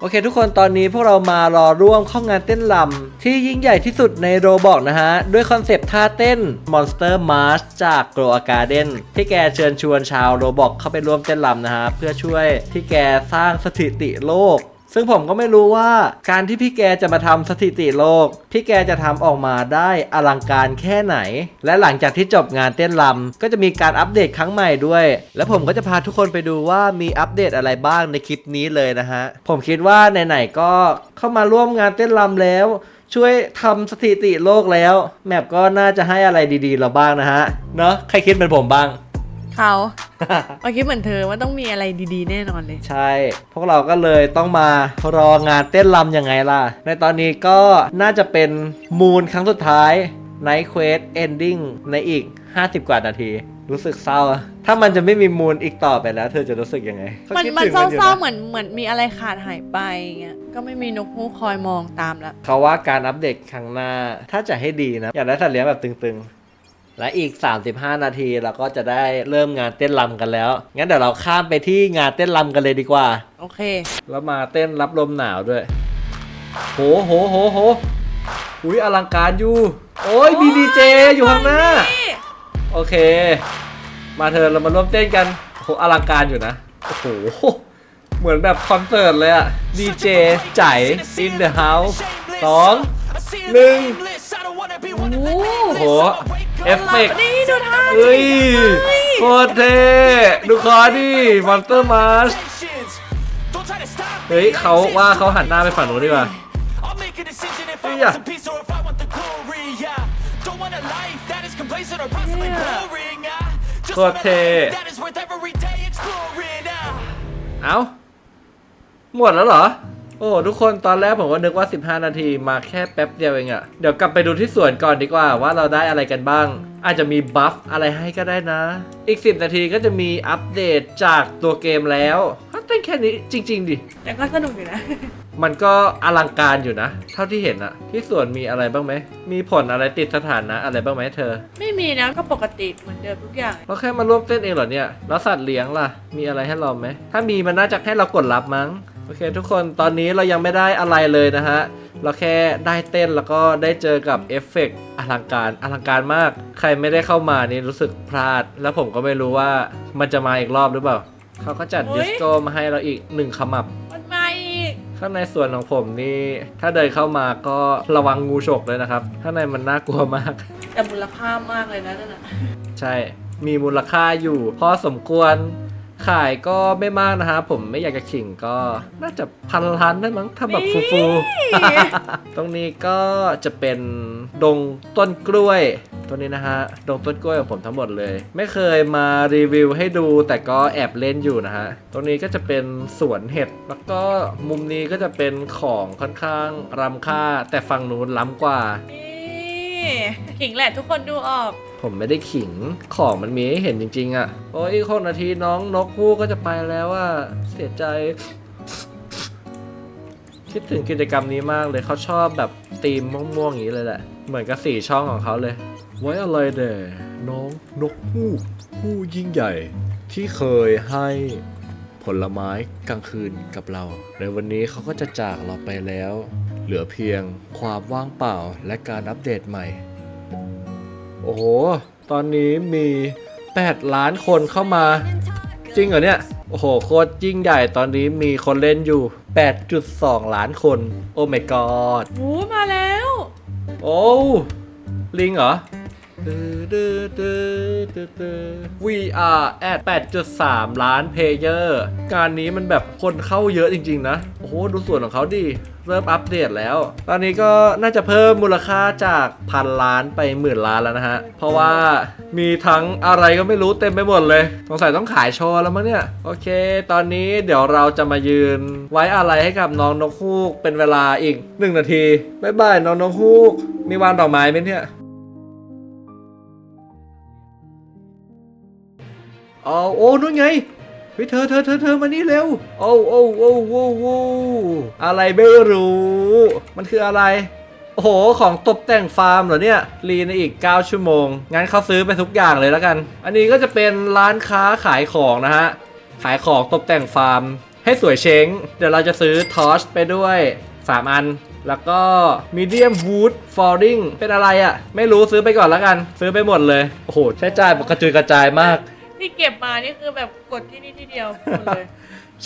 โอเคทุกคนตอนนี้พวกเรามารอร่วมเข้างานเต้นลำที่ยิ่งใหญ่ที่สุดในโรบอกนะฮะ ด้วยคอนเซปต์ท่าเต้น Monster March จาก Grow a Garden ที่แกเชิญชวนชาวโรบอกเข้าไปร่วมเต้นลำนะฮะ เพื่อช่วยที่แกสร้างสถิติโลก ซึ่งผมก็ไม่รู้ว่าการที่พี่แกจะมาทำสถิติโลก พี่แกจะทำออกมาได้อลังการแค่ไหน และหลังจากที่จบงานเต้นรำก็จะมีการอัปเดตครั้งใหม่ด้วย และผมก็จะพาทุกคนไปดูว่ามีอัปเดตอะไรบ้างในคลิปนี้เลยนะฮะ ผมคิดว่าไหนๆก็เข้ามาร่วมงานเต้นรำแล้ว ช่วยทำสถิติโลกแล้ว แมปก็น่าจะให้อะไรดีๆเราบ้างนะฮะ เนอะใครคิดเป็นผมบ้าง เขาเมื่อกี้เหมือนเธอว่าต้องมีอะไรดีๆ แน่นอนเลย ใช่ พวกเราก็เลยต้องมารองานเต้นรำยังไงล่ะ ในตอนนี้ก็น่าจะเป็นมูนครั้งสุดท้าย Night Quest Ending ในอีก 50 กว่านาที รู้สึกเศร้าอะถ้ามันจะไม่มีมูนอีกต่อไปแล้ว เธอจะรู้สึกยังไงมันคิดมันถึงเศอยู่ร้านะๆเหมือนเหมือนมีอะไรขาดหายไปเงี้ยก็ไม่มีนกฮูกคอยมองตามแล้วเขาว่าการอัปเดตครั้งหน้าถ้าจะให้ดีนะอยากได้สัตว์เลี้ยงแบบตึงๆ และอีก 35 นาทีเราก็จะได้เริ่มงานเต้นรำกันแล้ว งั้นเดี๋ยวเราข้ามไปที่งานเต้นรำกันเลยดีกว่า โอเค แล้วมาเต้นรับลมหนาวด้วย โหโหโหโหอุ้ยอลังการอยู่ โอ้ยมีดีเจอยู่ข้างหน้า โอเค มาเธอเรามาร่วมเต้นกันโหอลังการอยู่นะ โอ้โห เหมือนแบบคอนเสิร์ตเลยอะดีเจใจ in the house สองหนึ่งโอ้โห เอฟเฟกต์นี่ดูท่าเฮ้ยโคตรเท่ดูคอดิมอนเตอร์มาร์ชเฮ้ยเขาว่าเขาหันหน้าไปฝั่งนู้นดีกว่า Yeah. โคตรเท่เอ้าหมดแล้วเหรอ โอ้ทุกคนตอนแรกผมก็นึกว่า 15 นาทีมาแค่แป๊บเดียวเองอะเดี๋ยวกลับไปดูที่สวนก่อนดีกว่าว่าเราได้อะไรกันบ้าง อาจจะมีบัฟอะไรให้ก็ได้นะ อีก 10 นาทีก็จะมีอัปเดตจากตัวเกมแล้วถ้าเต้นแค่นี้จริง ๆ ดิ แต่ก็สนุกอยู่นะ มันก็อลังการอยู่นะ เท่าที่เห็นอะที่สวนมีอะไรบ้างไหม มีผลอะไรติดสถานะอะไรบ้างไหมเธอ ไม่มีนะก็ปกติเหมือนเดิมทุกอย่าง เราแค่มาร่วมเต้นเองเหรอเนี่ย แล้วสัตว์เลี้ยงล่ะ มีอะไรให้เราไหมถ้ามีมันน่าจะให้เรากดรับมั้ง โอเคทุกคนตอนนี้เรายังไม่ได้อะไรเลยนะฮะ เราแค่ได้เต้นแล้วก็ได้เจอกับเอฟเฟกต์อลังการอลังการมาก ใครไม่ได้เข้ามานี่รู้สึกพลาด แล้วผมก็ไม่รู้ว่ามันจะมาอีกรอบหรือเปล่า เขาก็จัดโอ๊ยดิสโก้มาให้เราอีกหนึ่งขมับ มันมาอีก ข้างในส่วนของผมนี่ ถ้าเดินเข้ามาก็ระวังงูฉกเลยนะครับ ข้างในมันน่ากลัวมาก แต่มูลค่ามากเลยนะนั่นน่ะ ใช่ มีมูลค่าอยู่พอสมควร ขายก็ไม่มากนะฮะผมไม่อยากจะขิงก็น่าจะพันล้านได้มั้งถ้าแบบฟูๆตรงนี้ก็จะเป็นดงต้นกล้วยตัวนี้นะฮะดงต้นกล้วยของผมทั้งหมดเลย ไม่เคยมารีวิวให้ดูแต่ก็แอบเล่นอยู่นะฮะตรงนี้ก็จะเป็นสวนเห็ดแล้วก็มุมนี้ก็จะเป็นของค่อนข้างรำค่าแต่ฝั่งนู้นล้ำกว่านี่ขิงแหละทุกคนดูออก ผมไม่ได้ขิงของมันมีให้เห็นจริง ๆอะ โอ้ยอีกคนนาทีน้องนกฮูกก็จะไปแล้วอะเสียใจ คิดถึงกิจกรรมนี้มากเลยเขาชอบแบบธีมม่วงๆอย่างนี้เลยแหละ เหมือนกับสีช่องของเขาเลย ไว้อะไรเด่น้องนกฮูกผู้ยิ่งใหญ่ ที่เคยให้ผลไม้กลางคืนกับเรา ในวันนี้เขาก็จะจากเราไปแล้ว เหลือเพียงความว่างเปล่าและการอัปเดตใหม่ อ้โห ตอนนี้มี 8 ล้านคนเข้ามา จริงเหรอเนี่ย โอ้โห โคตรยิ่งใหญ่ตอนนี้มีคนเล่นอยู่ 8.2 ล้านคน โอ้ my god โอ้มาแล้ว โอ้ ลิงเหรอ We are at 8.3 ล้านเพลเยอร์ การนี้มันแบบคนเข้าเยอะจริง ๆ นะ โอ้โห ดูส่วนของเขาดิเริ่มอัปเดตแล้ว ตอนนี้ก็น่าจะเพิ่มมูลค่าจากพันล้านไปหมื่นล้านแล้วนะฮะ เพราะว่ามีทั้งอะไรก็ไม่รู้เต็มไปหมดเลย สงสัยต้องขายโชว์แล้วมั้งเนี่ย โอเค ตอนนี้เดี๋ยวเราจะมายืนไว้อะไรให้กับน้องนกฮูกเป็นเวลาอีก 1 นาที บ๊ายบายน้องนกฮูก มีวางดอกไม้ไหมเนี่ย อ๋อโอ้นู่นไงเฮ้ยเธอเธอเธอเธอมานี่เร็วโอ้โอ้โอ้โอ้โอ้อะไรไม่รู้ มันคืออะไร โอ้โห ของตกแต่งฟาร์มเหรอเนี่ยรีในอีก 9 ชั่วโมง งั้นเขาซื้อไปทุกอย่างเลยแล้วกัน อันนี้ก็จะเป็นร้านค้าขายของนะฮะ ขายของตกแต่งฟาร์มใให้สวยเช้ง เดี๋ยวเราจะซื้อทอชไปด้วย 3 อันแล้วก็ medium wood flooring เป็นอะไรอะ่ะ ไม่รู้ซื้อไปก่อนแล้วกัน ซื้อไปหมดเลย โอ้โห ใช้จ่ายกระจุยกระจายมาก ที่เก็บมานี่คือแบบกดที่นี่ที่เดียวหมดเลย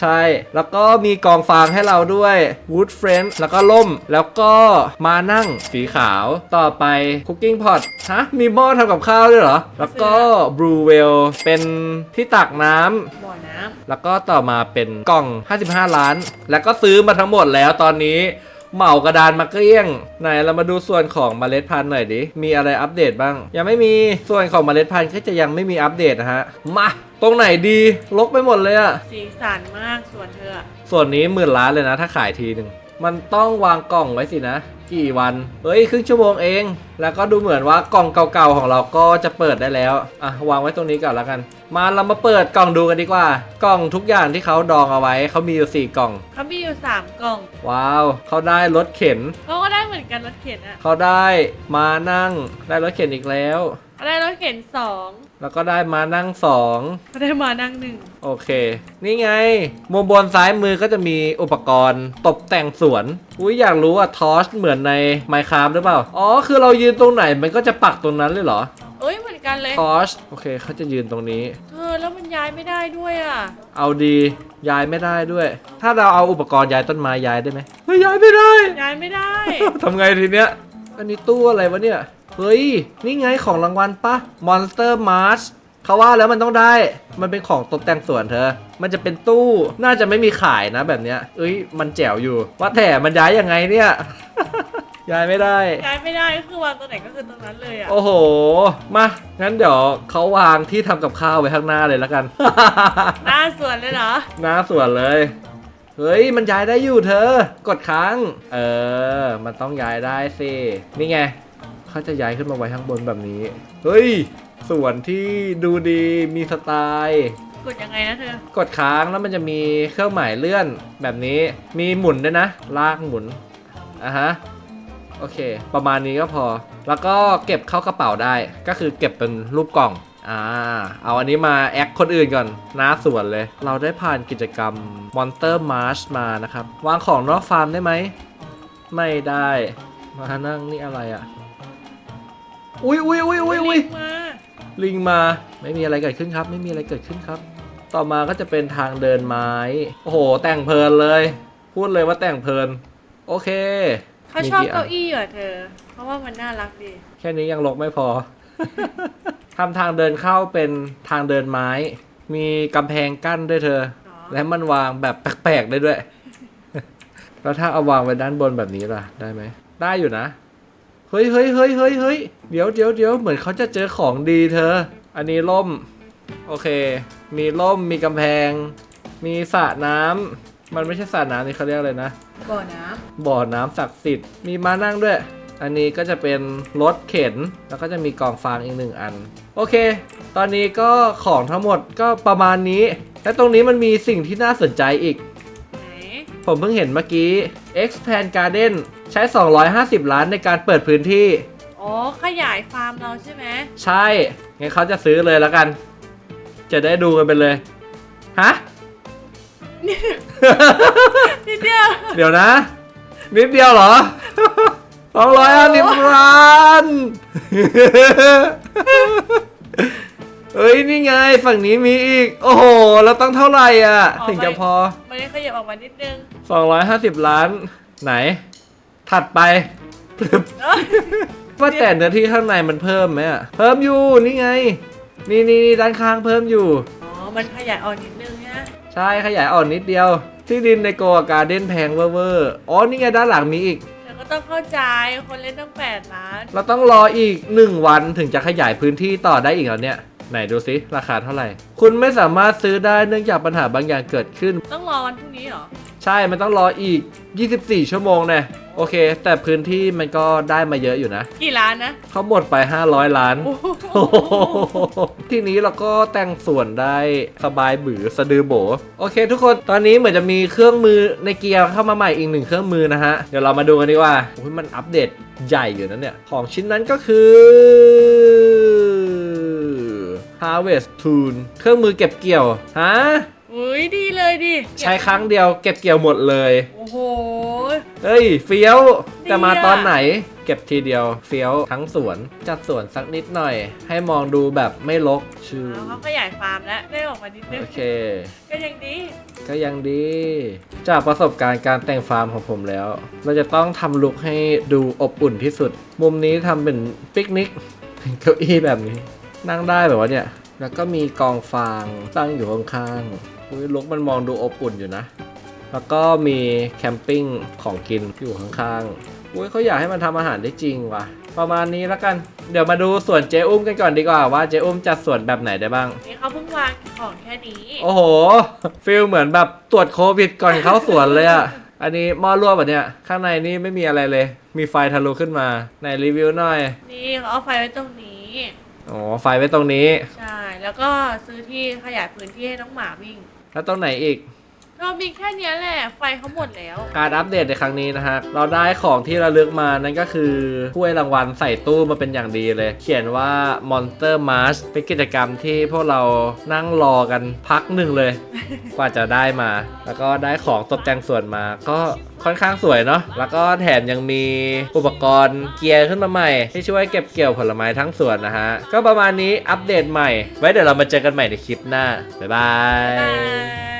ใช่ แล้วก็มีกองฟางให้เราด้วย wood friend แล้วก็ล่ม แล้วก็มานั่งสีขาว ต่อไป cooking pot ฮะ มีหม้อทำกับข้าวด้วยเหรอ แล้วก็ brew well เป็นที่ตักน้ำ บ่อน้ำ แล้วก็ต่อมาเป็นกล่อง 55 ล้าน แล้วก็ซื้อมาทั้งหมดแล้วตอนนี้ เหมากระดานมาเกลี้ยง ไหนเรามาดูส่วนของเมล็ดพันธุ์หน่อยดิ มีอะไรอัปเดตบ้าง ยังไม่มีส่วนของเมล็ดพันธุ์ก็จะยังไม่มีอัปเดตนะฮะ มา ตรงไหนดีลกไปหมดเลยอะสีสันมากส่วนเธออะส่วนนี้หมื่นล้านเลยนะ ถ้าขายทีหนึ่ง มันต้องวางกล่องไว้สินะ กี่วันเฮ้ยครึ่งชั่วโมงเอง แล้วก็ดูเหมือนว่ากล่องเก่าๆของเราก็จะเปิดได้แล้วอะวางไว้ตรงนี้ก่อนแล้วกัน มาเรามาเปิดกล่องดูกันดีกว่า กล่องทุกอย่างที่เขาดองเอาไว้เขามีอยู่สี่กล่อง เขามีอยู่สามกล่องว้าวเขาได้รถเข็นเขาก็ได้เหมือนกันรถเข็นอะเขาได้มานั่งได้รถเข็นอีกแล้ว เขาได้รถเข็นสองแล้วก็ได้มานั่งสองเขาได้มานั่งหนึ่งโอเค นี่ไง มุมบนซ้ายมือก็จะมีอุปกรณ์ตกแต่งสวน อุ้ยอยากรู้ว่าทอสเหมือนใน Minecraft หรือเปล่า อ๋อ คือเรายืนตรงไหนมันก็จะปักตรงนั้นเลยเหรอเอ้ยเหมือนกันเลยทอสโอเคเขาจะยืนตรงนี้ เธอแล้วมันย้ายไม่ได้ด้วยอะ เอาดีย้ายไม่ได้ด้วย ถ้าเราเอาอุปกรณ์ย้ายต้นไม้ย้ายได้ไหมเฮ้ยย้ายไม่ได้ ย้ายไม่ได้ ทำไงทีเนี้ย อันนี้ตู้อะไรวะเนี่ย เฮ้ย นี่ไงของรางวัลปะ Monster March เขาว่าแล้วมันต้องได้ มันเป็นของตกแต่งสวนเธอ มันจะเป็นตู้ น่าจะไม่มีขายนะแบบเนี้ย เอ้ย มันแจ๋วอยู่ ว่าแต่มันย้ายยังไงเนี่ย ย้ายไม่ได้ ย้ายไม่ได้ก็คือวางตรงไหนก็คือตรงนั้นเลยอะ โอ้โห มา งั้นเดี๋ยวเขาวางที่ทำกับข้าวไว้ข้างหน้าเลยแล้วกัน หน้าสวนเลยเหรอ หน้าสวนเลย เฮ้ย มันย้ายได้อยู่เธอ กดค้าง เออ มันต้องย้ายได้สิ นี่ไง เขาจะย้ายขึ้นมาไว้ข้างบนแบบนี้ เฮ้ยสวนที่ดูดีมีสไตล์ กดยังไงนะเธอ กดค้างแล้วมันจะมีเครื่องหมายเลื่อนแบบนี้ มีหมุนด้วยนะ ลากหมุน อะฮะ โอเค ประมาณนี้ก็พอ แล้วก็เก็บเข้ากระเป๋าได้ ก็คือเก็บเป็นรูปกล่อง อ่า เอาอันนี้มาแอคคนอื่นก่อนหน้าสวนเลย เราได้ผ่านกิจกรรม Monster March มานะครับ วางของนอกฟาร์มได้ไหม ไม่ได้ มานั่งนี่อะไรอะ่ะ อุ้ยอุ้ยอุ้ยอุ้ยอุ้ยลิงมาลิงมาไม่มีอะไรเกิดขึ้นครับ ไม่มีอะไรเกิดขึ้นครับ ต่อมาก็จะเป็นทางเดินไม้ โอ้โห แต่งเพลินเลย พูดเลยว่าแต่งเพลิน โอเคเขาชอบมีกี่นเก้าอี้เหรอเธอ เพราะว่ามันน่ารักดี แค่นี้ยังลกไม่พอทำทางเดินเข้าเป็นทางเดินไม้ มีกำแพงกั้นด้วยเธออ๋อและมันวางแบบแปลกๆได้ด้วย แล้วถ้าเอาวางไว้ด้านบนแบบนี้ล่ะ ได้ไหม ได้อยู่นะ เฮ้ยเฮ้ยเฮ้ยเฮ้ยเฮ้ยเดี๋ยวเดี๋ยวเดี๋ยวเหมือนเขาจะเจอของดีเธอ อันนี้ล่ม โอเค มีล่ม มีกำแพง มีสระน้ำ มันไม่ใช่สระน้ำนี่เขาเรียกอะไรนะ บ่อน้บ่อน้ำศักดิ์สิทธิ์ มีมานั่งด้วย อันนี้ก็จะเป็นรถเข็น แล้วก็จะมีกองฟางอีกหนึ่งอัน โอเค ตอนนี้ก็ของทั้งหมดก็ประมาณนี้ และตรงนี้มันมีสิ่งที่น่าสนใจอีกำไหนผมเพิ่งเห็นเมื่อกี้ Expand Garden ใช้ 250 ล้านในการเปิดพื้นที่ อ๋อ ขยายฟาร์มเราใช่ไหมใช่งั้นเขาจะซื้อเลยแล้วกัน จะได้ดูกันไปเลย ฮะ นิดเดียว เดี๋ยวนะ นิดเดียวเหรอสองร้อยห้าสิบล้านเฮ้ย นี่ไง ฝั่งนี้มีอีก โอ้โห แล้วต้องเท่าไหร่อะ ถึงจะพอ มันได้ขยับออกมานิดนึง 250 ล้าน ไหน ถัดไปเอ้ยว่าแต่เนื้อที่ข้างในมันเพิ่มไหมอะเพิ่มอยู่นี่ไง นี่นี่นี่ด้านข้างเพิ่มอยู่ อ๋อ มันขยายออกนิดนึงนะใช่ขยายอ่อนนิดเดียว ที่ดินในโกอาการ์เด้นแพงเวอร์เวอร์อ๋อนี่ไงด้านหลังมีอีก แต่ก็ต้องเข้าใจคนเล่นต้องแปดล้าน เราต้องรออีก 1 วันถึงจะขยายพื้นที่ต่อได้อีกแล้วเนี่ย ไหนดูสิราคาเท่าไหร่ คุณไม่สามารถซื้อได้เนื่องจากปัญหาบางอย่างเกิดขึ้น ต้องรอวันพรุ่งนี้เหรอ ใช่ มันต้องรออีก 24 ชั่วโมงแน่โอเค แต่พื้นที่มันก็ได้มาเยอะอยู่นะ กี่ล้านนะ เขาหมดไป 500 ล้านโอ้โหโอ้โหทีนี้เราก็แต่งส่วนได้สบายบือสะดือโบ โอเค ทุกคนตอนนี้เหมือนจะมีเครื่องมือในเกียร์เข้ามาใหม่อีกหนึ่งเครื่องมือนะฮะ เดี๋ยวเรามาดูกันดีกว่าโอ้ยมันอัปเดตใหญ่อยู่นะเนี่ย ของชิ้นนั้นก็คือ Harvest Tool เครื่องมือเก็บเกี่ยว ฮะ อุ้ยดีเลยดิใช้ครั้งเดียวเก็บเกี่ยวหมดเลย โอ้โห เฮ้ย เฟี้ยวดีจะมาอะตอนไหน เก็บทีเดียวเฟี้ยวทั้งสวน จัดสวนสักนิดหน่อย ให้มองดูแบบไม่รกชื่อแล้วเขาขยายฟาร์มแล้วได้ออกมานิดนึงโอเค ก็ยังดี ก็ยังดี จากประสบการณ์การแต่งฟาร์มของผมแล้ว เราจะต้องทำลุคให้ดูอบอุ่นที่สุด มุมนี้ทำเป็นปิกนิกเป็นเก้าอี้แบบนี้ นั่งได้แบบว่าเนี่ย แล้วก็มีกองฟางตั้งอยู่ข้างๆอุ้ยลุกมันมองดูอบอุ่นอยู่นะ แล้วก็มีแคมปิ้งของกินอยู่ข้างๆอุ้ยเขาอยากให้มันทำอาหารได้จริงว่ะ ประมาณนี้แล้วกัน เดี๋ยวมาดูสวนเจ๊อุ้มกันก่อนดีกว่าว่าเจ๊อุ้มจัดสวนแบบไหนได้บ้าง นี่เขาเพิ่งวางของแค่นี้ โอ้โห ฟิลเหมือนแบบตรวจโควิดก่อนเข้าสวนเลยอะอันนี้หม้อรั่วแบบเนี้ยข้างในนี่ไม่มีอะไรเลย มีไฟทะลุขึ้นมาไหนรีวิวหน่อย นี่เขาเอาไฟไว้ตรงนี้ อ๋อไฟไว้ตรงนี้ ใช่ แล้วก็ซื้อที่ขยายพื้นที่ให้น้องหมาวิ่ง แล้วตรงไหนอีก ก็มีแค่เนี้ยแหละ ไฟเขาหมดแล้ว การอัปเดตในครั้งนี้นะฮะ เราได้ของที่ระลึกมานั่นก็คือถ้วยรางวัลใส่ตู้มาเป็นอย่างดีเลย เขียนว่า Monster March เป็นกิจกรรมที่พวกเรานั่งรอกันพักหนึ่งเลย กว่าจะได้มา แล้วก็ได้ของตกแต่งส่วนมาก็ค่อนข้างสวยเนาะ แล้วก็แถมยังมีอุปกรณ์เกียร์ขึ้นมาใหม่ ที่ช่วยเก็บเกี่ยวผลไม้ทั้งสวนนะฮะ ก็ประมาณนี้อัปเดตใหม่ ไว้เดี๋ยวเรามาเจอกันใหม่ในคลิปหน้า บ๊ายบายบาย